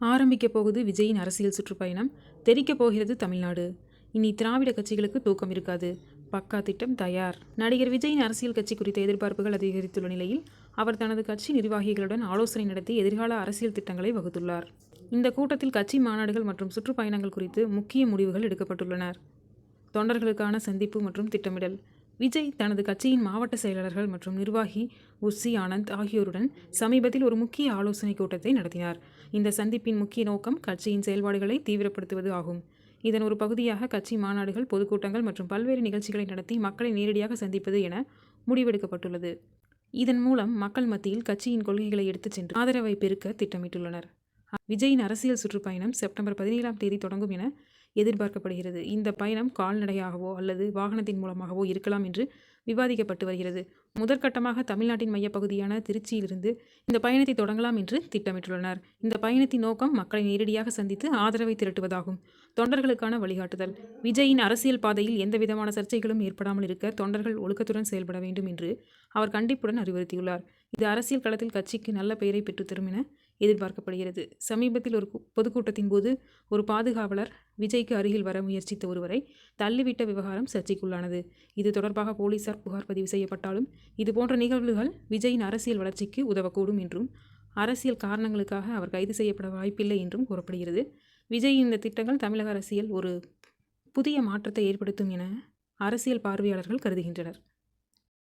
ஆரம்பிக்கப் போகுது விஜயின் அரசியல் சுற்றுப்பயணம். தெரிக்கப் போகிறது தமிழ்நாடு. இனி திராவிட கட்சிகளுக்கு தூக்கம் இருக்காது. பக்கா திட்டம் தயார். நடிகர் விஜயின் அரசியல் கட்சி குறித்த எதிர்பார்ப்புகள் அதிகரித்துள்ள நிலையில் அவர் தனது கட்சி நிர்வாகிகளுடன் ஆலோசனை நடத்தி எதிர்கால அரசியல் திட்டங்களை வகுத்துள்ளார். இந்த கூட்டத்தில் கட்சி மாநாடுகள் மற்றும் சுற்றுப்பயணங்கள் குறித்து முக்கிய முடிவுகள் எடுக்கப்பட்டுள்ளனர். தொண்டர்களுக்கான சந்திப்பு மற்றும் திட்டமிடல். விஜய் தனது கட்சியின் மாவட்ட செயலாளர்கள் மற்றும் நிர்வாகி உர்சி ஆனந்த் ஆகியோருடன் சமீபத்தில் ஒரு முக்கிய ஆலோசனை கூட்டத்தை நடத்தினார். இந்த சந்திப்பின் முக்கிய நோக்கம் கட்சியின் செயல்பாடுகளை தீவிரப்படுத்துவது ஆகும். இதன் ஒரு பகுதியாக கட்சி மாநாடுகள் பொதுக்கூட்டங்கள் மற்றும் பல்வேறு நிகழ்ச்சிகளை நடத்தி மக்களை நேரடியாக சந்திப்பது என முடிவெடுக்கப்பட்டுள்ளது. இதன் மூலம் மக்கள் மத்தியில் கட்சியின் கொள்கைகளை எடுத்துச் சென்று ஆதரவை பெருக்க திட்டமிட்டுள்ளனர். விஜயின் அரசியல் சுற்றுப்பயணம் செப்டம்பர் பதினேழாம் தேதி தொடங்கும் என எதிர்பார்க்கப்படுகிறது. இந்த பயணம் கால்நடையாகவோ அல்லது வாகனத்தின் மூலமாகவோ இருக்கலாம் என்று விவாதிக்கப்பட்டு வருகிறது. முதற்கட்டமாக தமிழ்நாட்டின் மையப்பகுதியான திருச்சியிலிருந்து இந்த பயணத்தை தொடங்கலாம் என்று திட்டமிட்டுள்ளனர். இந்த பயணத்தின் நோக்கம் மக்களை நேரடியாக சந்தித்து ஆதரவை திரட்டுவதாகும். தொண்டர்களுக்கான வழிகாட்டுதல். விஜயின் அரசியல் பாதையில் எந்தவிதமான சர்ச்சைகளும் ஏற்படாமல் இருக்க தொண்டர்கள் ஒழுக்கத்துடன் செயல்பட வேண்டும் என்று அவர் கண்டிப்புடன் அறிவுறுத்தியுள்ளார். இது அரசியல் களத்தில் கட்சிக்கு நல்ல பெயரை பெற்றுத்தரும் என எதிர்பார்க்கப்படுகிறது. சமீபத்தில் ஒரு கு- பொதுக்கூட்டத்தின் போது ஒரு பாதுகாவலர் விஜய்க்கு அருகில் வர முயற்சித்த ஒருவரை தள்ளிவிட்ட விவகாரம் சர்ச்சைக்குள்ளானது. இது தொடர்பாக போலீசார் புகார் பதிவு செய்யப்பட்டாலும் இதுபோன்ற நிகழ்வுகள் விஜயின் அரசியல் வளர்ச்சிக்கு உதவக்கூடும் என்றும் அரசியல் காரணங்களுக்காக அவர் கைது செய்யப்பட வாய்ப்பில்லை என்றும் கூறப்படுகிறது. விஜயின் இந்த திட்டங்கள் தமிழக அரசியல் ஒரு புதிய மாற்றத்தை ஏற்படுத்தும் என அரசியல் பார்வையாளர்கள் கருதுகின்றனர்.